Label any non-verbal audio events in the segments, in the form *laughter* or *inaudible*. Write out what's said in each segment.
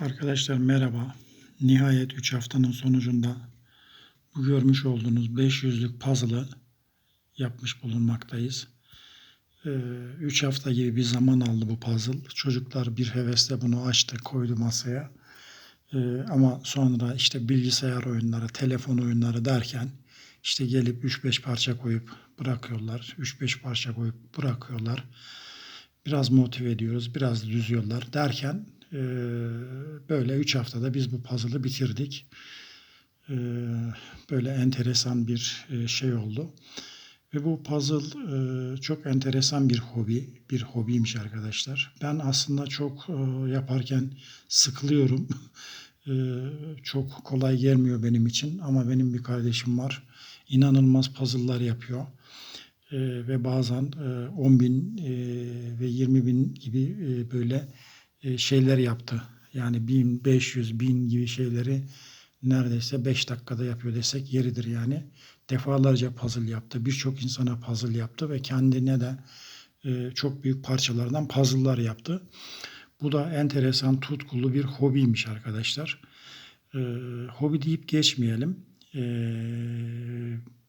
Arkadaşlar merhaba. Nihayet 3 haftanın sonucunda bu görmüş olduğunuz 500'lük puzzle'ı yapmış bulunmaktayız. 3 hafta gibi bir zaman aldı bu puzzle. Çocuklar bir hevesle bunu açtı, koydu masaya. Ee, ama sonra işte bilgisayar oyunları, telefon oyunları derken işte gelip 3-5 parça koyup bırakıyorlar. 3-5 parça koyup bırakıyorlar. Biraz motive ediyoruz, biraz düzüyorlar derken e, böyle 3 haftada biz bu puzzle'ı bitirdik. E, böyle enteresan bir e, şey oldu. Ve bu puzzle e, çok enteresan bir hobi, bir hobiymiş arkadaşlar. Ben aslında çok e, yaparken sıkılıyorum. *laughs* Çok kolay gelmiyor benim için ama benim bir kardeşim var. İnanılmaz puzzle'lar yapıyor. Ve bazen e, 10 bin ve 20 bin gibi böyle şeyler yaptı. Yani 1500 bin gibi şeyleri neredeyse 5 dakikada yapıyor desek yeridir yani. Defalarca puzzle yaptı. Birçok insana puzzle yaptı ve kendine de e, çok büyük parçalardan puzzle'lar yaptı. Bu da enteresan, tutkulu bir hobiymiş arkadaşlar. E, hobi deyip geçmeyelim. E,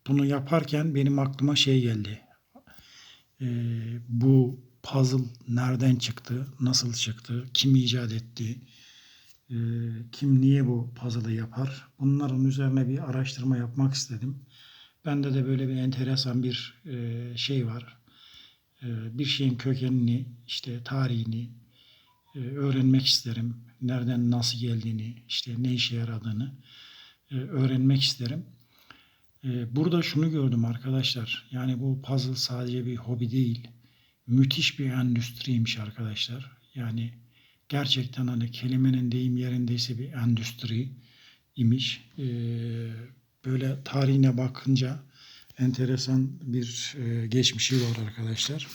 bunu yaparken benim aklıma şey geldi. E, bu puzzle nereden çıktı, nasıl çıktı, kim icat etti, e, kim niye bu puzzle'ı yapar? Bunların üzerine bir araştırma yapmak istedim. Bende de böyle bir enteresan bir e, şey var. E, bir şeyin kökenini, işte tarihini öğrenmek isterim. Nereden nasıl geldiğini, işte ne işe yaradığını öğrenmek isterim. Burada şunu gördüm arkadaşlar. Yani bu puzzle sadece bir hobi değil. Müthiş bir endüstriymiş arkadaşlar. Yani gerçekten hani kelimenin deyim yerindeyse bir endüstri imiş. E, böyle tarihine bakınca enteresan bir e, geçmişi var arkadaşlar.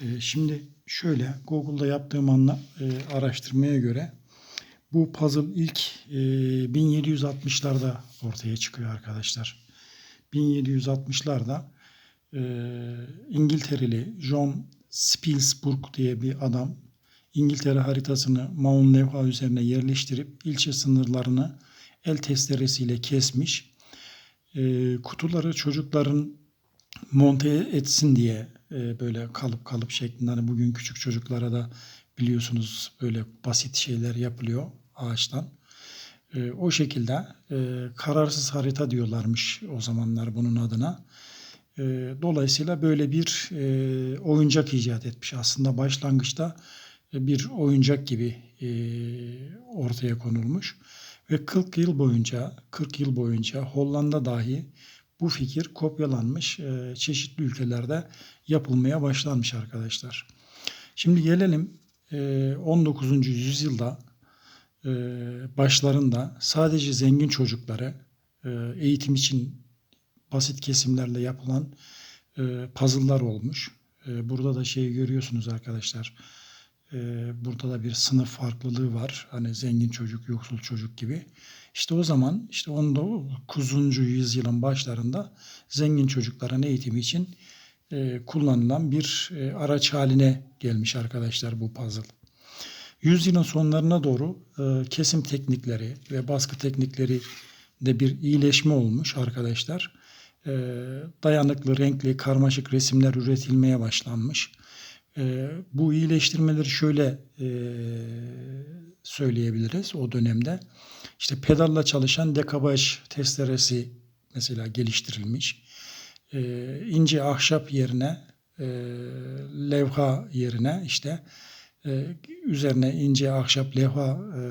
E, şimdi şöyle Google'da yaptığım anla, e, araştırmaya göre bu puzzle ilk e, 1760'larda ortaya çıkıyor arkadaşlar. 1760'larda e, İngiltereli John Spilsburg diye bir adam İngiltere haritasını Maun levha üzerine yerleştirip ilçe sınırlarını el testeresiyle kesmiş. E, kutuları çocukların monte etsin diye e, böyle kalıp kalıp şeklinde hani bugün küçük çocuklara da biliyorsunuz böyle basit şeyler yapılıyor ağaçtan. E, o şekilde e, kararsız harita diyorlarmış o zamanlar bunun adına. E, dolayısıyla böyle bir e, oyuncak icat etmiş. Aslında başlangıçta e, bir oyuncak gibi e, ortaya konulmuş. Ve 40 yıl boyunca 40 yıl boyunca Hollanda dahi bu fikir kopyalanmış çeşitli ülkelerde yapılmaya başlanmış arkadaşlar. Şimdi gelelim e, 19. yüzyılda başlarında sadece zengin çocuklara e, eğitim için basit kesimlerle yapılan e, puzzle'lar olmuş. E, burada da şeyi görüyorsunuz arkadaşlar. E, burada da bir sınıf farklılığı var. Hani zengin çocuk, yoksul çocuk gibi. İşte o zaman işte 19. yüzyılın başlarında zengin çocukların eğitimi için e, kullanılan bir e, araç haline gelmiş arkadaşlar bu puzzle. Yüzyılın sonlarına doğru e, kesim teknikleri ve baskı teknikleri de bir iyileşme olmuş arkadaşlar. E, dayanıklı, renkli, karmaşık resimler üretilmeye başlanmış. E, bu iyileştirmeleri şöyle e, söyleyebiliriz o dönemde. İşte pedalla çalışan dekabaj testeresi mesela geliştirilmiş. E, ince ahşap yerine e, levha yerine işte e, üzerine ince ahşap levha e,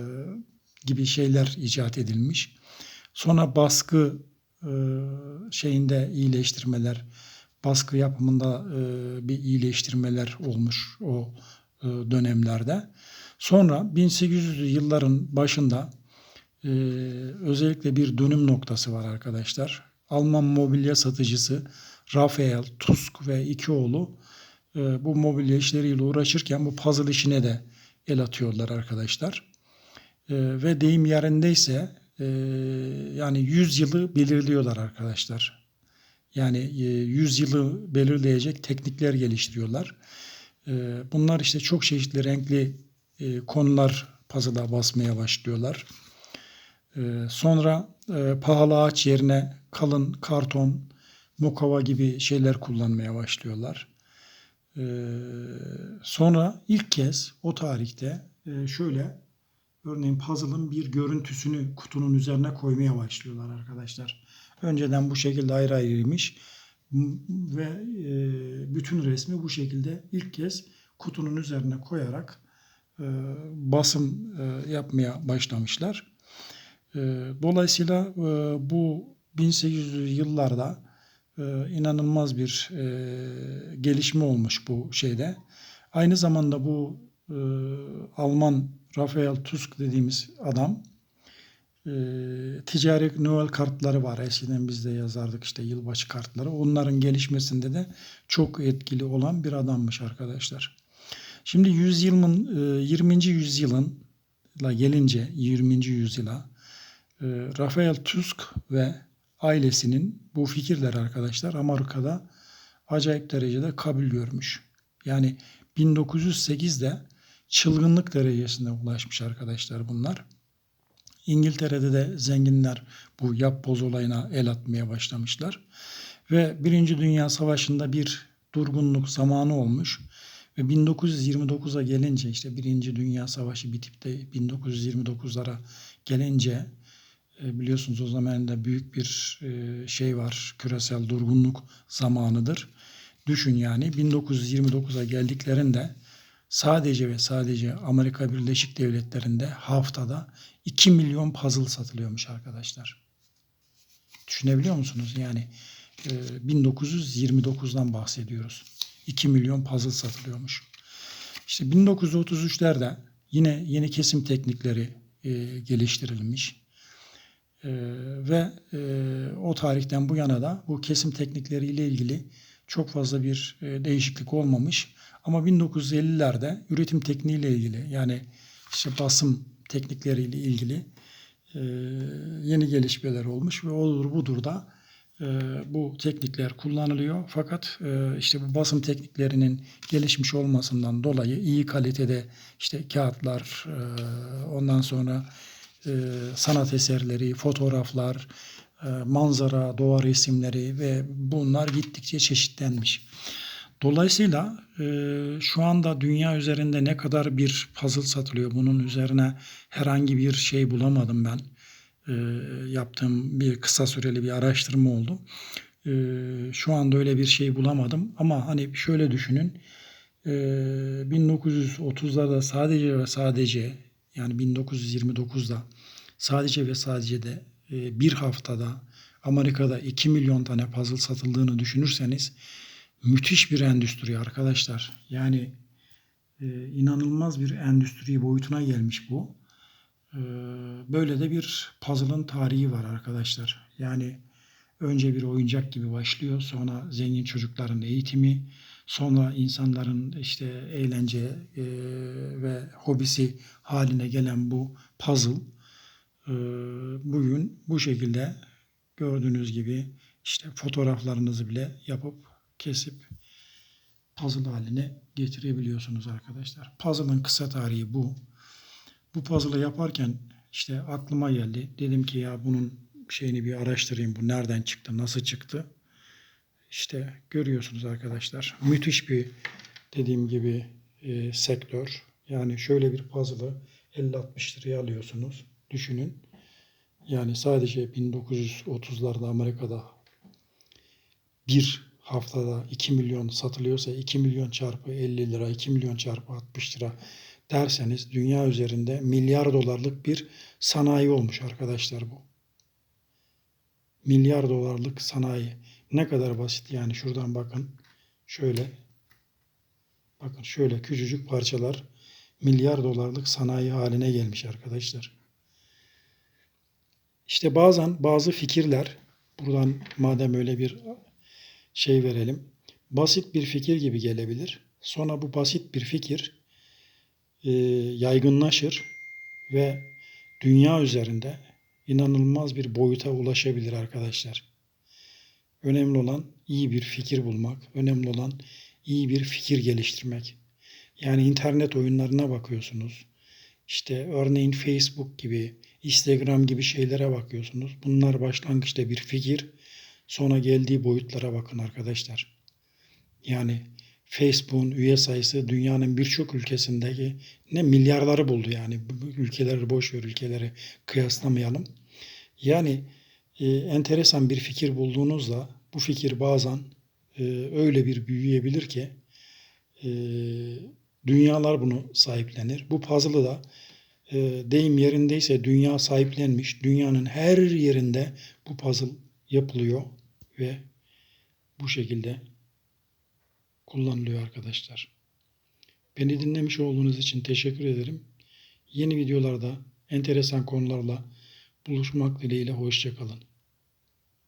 gibi şeyler icat edilmiş. Sonra baskı e, şeyinde iyileştirmeler, baskı yapımında e, bir iyileştirmeler olmuş o e, dönemlerde. Sonra 1800'lü yılların başında e, özellikle bir dönüm noktası var arkadaşlar. Alman mobilya satıcısı Rafael Tusk ve iki oğlu bu mobilya işleriyle uğraşırken bu puzzle işine de el atıyorlar arkadaşlar. Ve deyim yerindeyse e, yani 100 yılı belirliyorlar arkadaşlar. Yani e, 100 yılı belirleyecek teknikler geliştiriyorlar. E, bunlar işte çok çeşitli renkli e, konular puzzle'a basmaya başlıyorlar. Ee, sonra e, pahalı ağaç yerine kalın karton, mukava gibi şeyler kullanmaya başlıyorlar. Ee, sonra ilk kez o tarihte e, şöyle örneğin puzzle'ın bir görüntüsünü kutunun üzerine koymaya başlıyorlar arkadaşlar. Önceden bu şekilde ayrı ayrıymış ve e, bütün resmi bu şekilde ilk kez kutunun üzerine koyarak e, basım e, yapmaya başlamışlar. Dolayısıyla bu 1800'lü yıllarda inanılmaz bir gelişme olmuş bu şeyde. Aynı zamanda bu e, Alman Rafael Tusk dediğimiz adam e, ticari Noel kartları var. Eskiden biz de yazardık işte yılbaşı kartları. Onların gelişmesinde de çok etkili olan bir adammış arkadaşlar. Şimdi yüzyılın e, 20. yüzyılınla gelince 20. yüzyıla e, Rafael Tusk ve ailesinin bu fikirler arkadaşlar Amerika'da acayip derecede kabul görmüş. Yani 1908'de çılgınlık derecesine ulaşmış arkadaşlar bunlar. İngiltere'de de zenginler bu yap boz olayına el atmaya başlamışlar. Ve Birinci Dünya Savaşı'nda bir durgunluk zamanı olmuş. Ve 1929'a gelince işte Birinci Dünya Savaşı bitip de 1929'lara gelince e, biliyorsunuz o zaman da büyük bir e, şey var. Küresel durgunluk zamanıdır. Düşün yani 1929'a geldiklerinde sadece ve sadece Amerika Birleşik Devletleri'nde haftada 2 milyon puzzle satılıyormuş arkadaşlar. Düşünebiliyor musunuz? Yani e, 1929'dan bahsediyoruz. 2 milyon puzzle satılıyormuş. İşte 1933'lerde yine yeni kesim teknikleri e, geliştirilmiş. E, ve e, o tarihten bu yana da bu kesim teknikleriyle ilgili çok fazla bir e, değişiklik olmamış. Ama 1950'lerde üretim tekniğiyle ilgili yani işte basım teknikleriyle ilgili e, yeni gelişmeler olmuş ve olur budur da e, bu teknikler kullanılıyor. Fakat işte bu basım tekniklerinin gelişmiş olmasından dolayı iyi kalitede işte kağıtlar, ondan sonra sanat eserleri, fotoğraflar, manzara, doğa resimleri ve bunlar gittikçe çeşitlenmiş. Dolayısıyla e, şu anda dünya üzerinde ne kadar bir puzzle satılıyor bunun üzerine herhangi bir şey bulamadım ben. E, yaptığım bir kısa süreli bir araştırma oldu. E, şu anda öyle bir şey bulamadım ama hani şöyle düşünün. E, 1930'larda sadece ve sadece yani 1929'da sadece ve sadece de e, bir haftada Amerika'da 2 milyon tane puzzle satıldığını düşünürseniz müthiş bir endüstri arkadaşlar. Yani e, inanılmaz bir endüstri boyutuna gelmiş bu. E, böyle de bir puzzle'ın tarihi var arkadaşlar. Yani önce bir oyuncak gibi başlıyor. Sonra zengin çocukların eğitimi, sonra insanların işte eğlence e, ve hobisi haline gelen bu puzzle bugün bu şekilde gördüğünüz gibi işte fotoğraflarınızı bile yapıp kesip puzzle haline getirebiliyorsunuz arkadaşlar. Puzzle'ın kısa tarihi bu. Bu puzzle'ı yaparken işte aklıma geldi. Dedim ki ya bunun şeyini bir araştırayım. Bu nereden çıktı, nasıl çıktı? İşte görüyorsunuz arkadaşlar. Müthiş bir dediğim gibi e, sektör. Yani şöyle bir puzzle'ı 50-60 liraya alıyorsunuz. Düşünün. Yani sadece 1930'larda Amerika'da bir haftada 2 milyon satılıyorsa 2 milyon çarpı 50 lira, 2 milyon çarpı 60 lira derseniz dünya üzerinde milyar dolarlık bir sanayi olmuş arkadaşlar bu. Milyar dolarlık sanayi. Ne kadar basit yani şuradan bakın. Şöyle bakın şöyle küçücük parçalar milyar dolarlık sanayi haline gelmiş arkadaşlar. İşte bazen bazı fikirler buradan madem öyle bir şey verelim. Basit bir fikir gibi gelebilir. Sonra bu basit bir fikir e, yaygınlaşır ve dünya üzerinde inanılmaz bir boyuta ulaşabilir arkadaşlar. Önemli olan iyi bir fikir bulmak, önemli olan iyi bir fikir geliştirmek. Yani internet oyunlarına bakıyorsunuz. İşte örneğin Facebook gibi, Instagram gibi şeylere bakıyorsunuz. Bunlar başlangıçta bir fikir, sonra geldiği boyutlara bakın arkadaşlar. Yani Facebook'un üye sayısı dünyanın birçok ülkesindeki ne milyarları buldu yani. Ülkeleri boş ver ülkeleri kıyaslamayalım. Yani e, enteresan bir fikir bulduğunuzda bu fikir bazen e, öyle bir büyüyebilir ki e, dünyalar bunu sahiplenir. Bu puzzle'ı da e, deyim yerindeyse dünya sahiplenmiş. Dünyanın her yerinde bu puzzle yapılıyor ve bu şekilde kullanılıyor arkadaşlar. Beni dinlemiş olduğunuz için teşekkür ederim. Yeni videolarda enteresan konularla buluşmak dileğiyle hoşçakalın.